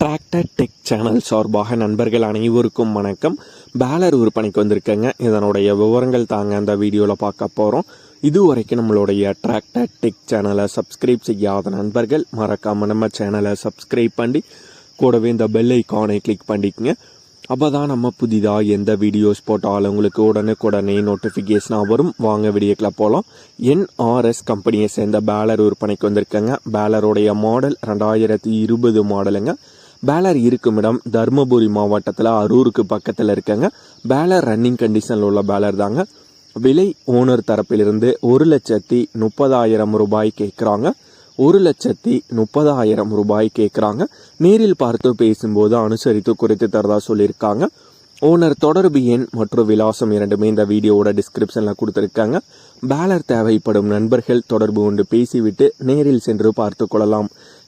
Tractor tech channel சார்பாக நண்பர்கள் அனைவருக்கும் வணக்கம். பேலர் விற்பனைக்கு வந்திருக்கேங்க. இதனுடைய விவரங்கள் தாங்க அந்த வீடியோவில் பார்க்க போகிறோம் இதுவரைக்கும் நம்மளுடைய டிராக்டர் டெக் சேனலை சப்ஸ்கிரைப் செய்யாத நண்பர்கள் மறக்காமல் நம்ம சேனலை சப்ஸ்கிரைப் பண்ணி கூடவே இந்த பெல் ஐக்கானை கிளிக் பண்ணிக்கங்க. அப்போ தான் நம்ம புதிதாக எந்த வீடியோஸ் போட்டாலும் உங்களுக்கு உடனுக்குடனே நோட்டிஃபிகேஷனாக வரும். வாங்க வீடியோக்கில் போகலாம் என்ஆர்எஸ் கம்பெனியை சேர்ந்த பேலர் விற்பனைக்கு வந்திருக்கேங்க. பேலருடைய மாடல் ரெண்டாயிரத்தி இருபது மாடலுங்க பேலர் இருக்கும் இடம் தருமபுரி மாவட்டத்தில் அரூருக்கு பக்கத்தில் இருக்கங்க. பேலர் ரன்னிங் கண்டிஷனில் உள்ள பேலர் தாங்க. விலை ஓனர் தரப்பிலிருந்து ஒரு லட்சத்தி முப்பதாயிரம் ரூபாய் கேட்குறாங்க ஒரு லட்சத்தி முப்பதாயிரம் ரூபாய் கேட்குறாங்க நேரில் பார்த்து பேசும்போது அனுசரித்து குறைத்து தரதா சொல்லியிருக்காங்க. ஓனர் தொடர்பு எண் மற்றும் விலாசம் இரண்டுமே இந்த வீடியோவோட டிஸ்கிரிப்ஷனில் கொடுத்துருக்காங்க. பேலர் தேவைப்படும் நண்பர்கள் தொடர்பு கொண்டு பேசிவிட்டு நேரில் சென்று பார்த்து கொள்ளலாம்.